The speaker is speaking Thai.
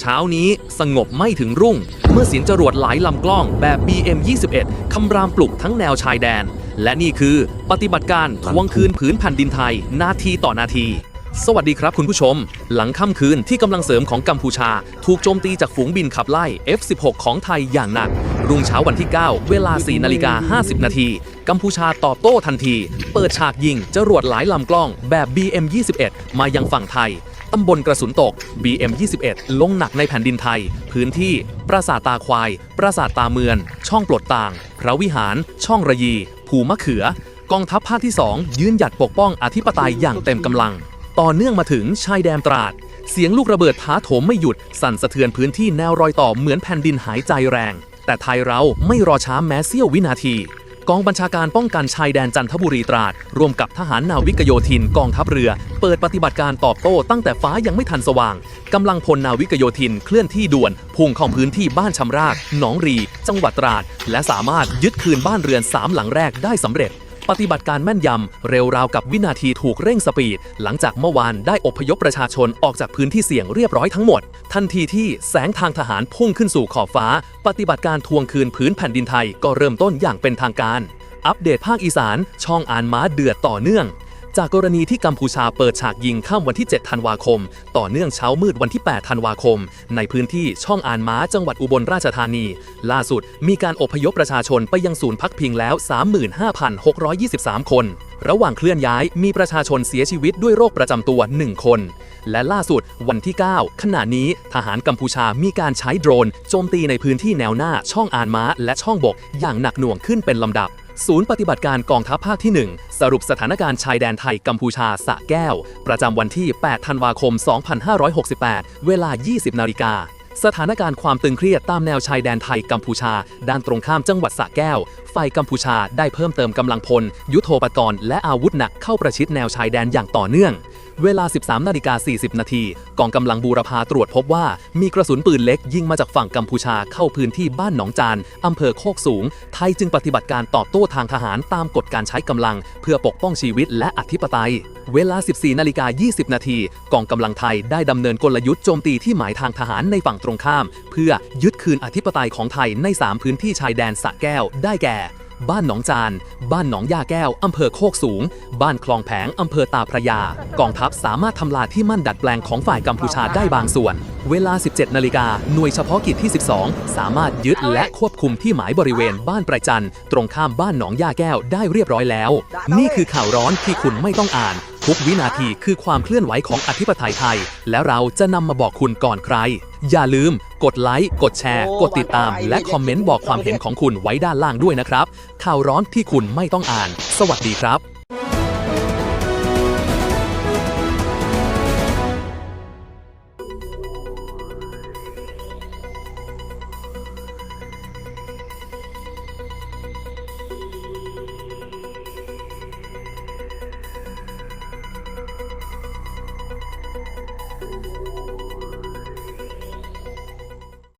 เช้านี้สงบไม่ถึงรุ่ง เมื่อเสียงจรวดหลายลำกล้องแบบ BM21 คำรามปลุกทั้งแนวชายแดน และนี่คือปฏิบัติการทวงคืนผืนแผ่นดินไทย นาทีต่อนาที สวัสดีครับคุณผู้ชม หลังค่ำคืนที่กำลังเสริมของกัมพูชา ถูกโจมตีจากฝูงบินขับไล่ F16 ของไทยอย่างหนัก รุ่งเช้าวันที่ 9 เวลา 4 นาฬิกา 50 นาที กัมพูชาตอบโต้ทันที เปิดฉากยิงจรวดหลายลำกล้องแบบ BM21 มายังฝั่งไทย ตำบลกระสุนตก BM21 ลงหนักในแผ่นดินไทย พื้นที่ ปราสาทตาควาย ปราสาทตาเมือน ช่องปลดต่าง พระวิหาร ช่องระยี ภูมะเขือ กองทัพภาคที่ 2 ยืนหยัดปกป้องอธิปไตยอย่างเต็มกำลัง ต่อเนื่องมาถึงชายแดนตราดเสียงลูกระเบิดท้าโถมไม่หยุด สั่นสะเทือนพื้นที่แนวรอยต่อเหมือนแผ่นดินหายใจแรง แต่ไทยเราไม่รอช้าแม้เสี้ยววินาที กองบัญชาการป้องกันชายแดนจันทบุรีตราด ร่วมกับทหารนาวิกโยธินกองทัพเรือ เปิดปฏิบัติการตอบโต้ตั้งแต่ฟ้ายังไม่ทันสว่างกำลังพลนาวิกโยธินเคลื่อนที่ด่วน พุ่งเข้าพื้นที่บ้านชำราก หนองรี จังหวัดตราด และสามารถยึดคืนบ้านเรือนสามหลังแรกได้สำเร็จ ปฏิบัติการแม่นยำ เร็วราวกับวินาทีถูกเร่งสปีด หลังจากเมื่อวานได้อพยพประชาชนออกจากพื้นที่เสี่ยงเรียบร้อยทั้งหมด ทันทีที่แสงทางทหารพุ่งขึ้นสู่ขอบฟ้า ปฏิบัติการทวงคืนพื้นแผ่นดินไทยก็เริ่มต้นอย่างเป็นทางการ อัปเดตภาคอีสาน ช่องอ่านม้าเดือดต่อเนื่อง จากกรณีที่กัมพูชาเปิดฉากยิงข้ามวันที่ 7 ธันวาคม ต่อเนื่องเช้ามืดวันที่ 8 ธันวาคม ในพื้นที่ช่องอ่านม้าจังหวัดอุบลราชธานี ล่าสุดมีการอพยพประชาชนไปยังศูนย์พักพิงแล้ว 35,623 คน ระหว่างเคลื่อนย้ายมีประชาชนเสียชีวิตด้วยโรคประจำตัว 1 คน และล่าสุดวันที่ 9 ขณะนี้ทหารกัมพูชามีการใช้โดรนโจมตีในพื้นที่แนวหน้าช่องอ่านม้าและช่องบก อย่างหนักหน่วงขึ้นเป็นลำดับ ศูนย์ปฏิบัติการกองทัพภาคที่ 1 สรุปสถานการณ์ชายแดนไทยกัมพูชาสะแก้ว ประจำวันที่ 8 ธันวาคม 2568 เวลา 20 นาฬิกาสถานการณ์ความตึงเครียดตามแนวชายแดนไทยกัมพูชา ด้านตรงข้ามจังหวัดสระแก้ว ฝ่ายกัมพูชาได้เพิ่มเติมกำลังพล ยุทโธปกรณ์และอาวุธหนักเข้าประชิดแนวชายแดนอย่างต่อเนื่อง เวลา 13นาฬิกา40 นาที กองกำลังบูรพาตรวจพบว่า มีกระสุนปืนเล็กยิงมาจากฝั่งกัมพูชาเข้าพื้นที่บ้านหนองจานอำเภอโคกสูง ไทยจึงปฏิบัติการตอบโต้ทางทหารตามกฎการใช้กำลัง เพื่อปกป้องชีวิตและอธิปไตย เวลา 14นาฬิกา20 นาที กองกำลังไทยได้ดำเนินกลยุทธ์โจมตีที่หมายทางทหารในฝั่งตรงข้าม เพื่อยึดคืนอธิปไตยของไทยใน 3 พื้นที่ชายแดนสะแก้ว ได้แก่ บ้านหนองจาน บ้านหนองยาแก้ว อำเภอโคกสูง บ้านคลองแผง อำเภอตาพระยา กองทัพสามารถทำลายที่มั่นดัดแปลงของฝ่ายกัมพูชาได้บางส่วน เวลา 17 นาฬิกา หน่วยเฉพาะกิจที่ 12 สามารถยึดและควบคุมที่หมายบริเวณบ้านประจัน ตรงข้ามบ้านหนองยาแก้วได้เรียบร้อยแล้ว นี่คือข่าวร้อนที่คุณไม่ต้องอ่าน ทุกวินาทีคือความเคลื่อนไหวของอธิปไตยไทย แล้วเราจะนำมาบอกคุณก่อนใคร อย่าลืม กดไลค์ กดแชร์ กดติดตาม และคอมเมนต์บอกความเห็นของคุณไว้ด้านล่างด้วยนะครับ ข่าวร้อนที่คุณไม่ต้องอ่าน สวัสดีครับ